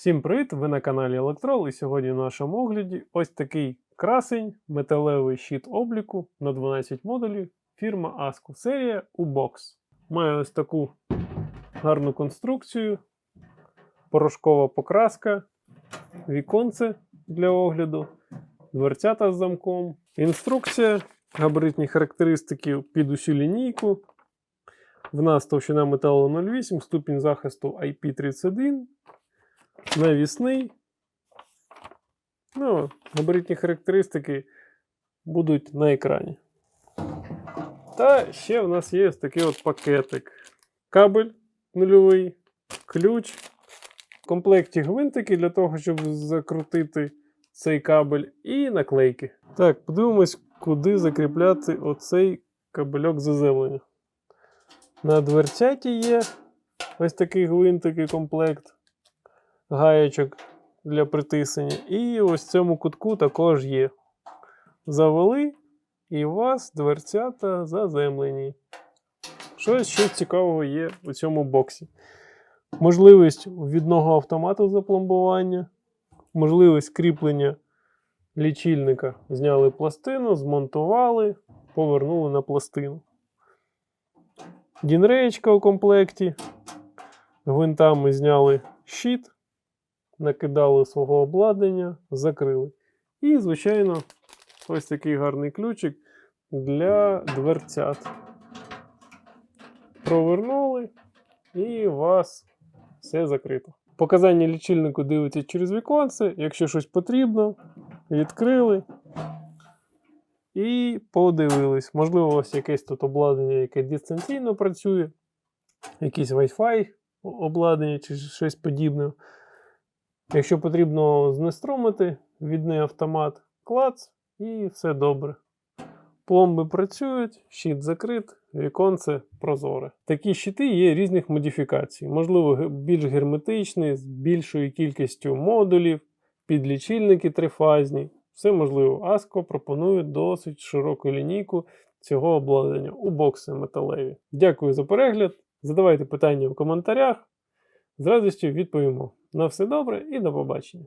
Всім привіт! Ви на каналі Електрол і сьогодні в нашому огляді ось такий красень, металевий щит обліку на 12 модулів фірма ASCO. Серія U-Box. Має ось таку гарну конструкцію, порошкова покраска, віконце для огляду, дверцята з замком, інструкція, габаритні характеристики під усю лінійку. В нас товщина металу 0,8, ступінь захисту IP31, навісний. Ну, габаритні характеристики будуть на екрані. Та ще в нас є ось такий от пакетик. Кабель нульовий, ключ. В комплекті гвинтики для того, щоб закрутити цей кабель, і наклейки. Так, подивимось, куди закріпляти оцей кабельок заземлення. На дверцяті є ось такий гвинтик і комплект гаєчок для притиснення. І ось в цьому кутку також є. Завели, і у вас дверцята заземлені. Щось ще цікавого є у цьому боксі. Можливість відного автомату запломбування, можливість кріплення лічильника. Зняли пластину, змонтували, повернули на пластину. Дінреєчка у комплекті. Гвинтами зняли щит, накидали свого обладнання, закрили. І, звичайно, ось такий гарний ключик для дверцят. Провернули, і у вас все закрито. Показання лічильнику дивиться через віконце. Якщо щось потрібно, відкрили і подивились. Можливо, ось якесь тут обладнання, яке дистанційно працює, якийсь Wi-Fi обладнання чи щось подібне. Якщо потрібно знеструмити, відний автомат, клац, і все добре. Пломби працюють, щит закрит, віконце прозоре. Такі щити є різних модифікацій. Можливо, більш герметичний, з більшою кількістю модулів, підлічильники трифазні. Все можливо. ASCO пропонує досить широку лінійку цього обладнання у бокси металеві. Дякую за перегляд. Задавайте питання в коментарях. З радістю відповімо. На все добре і до побачення.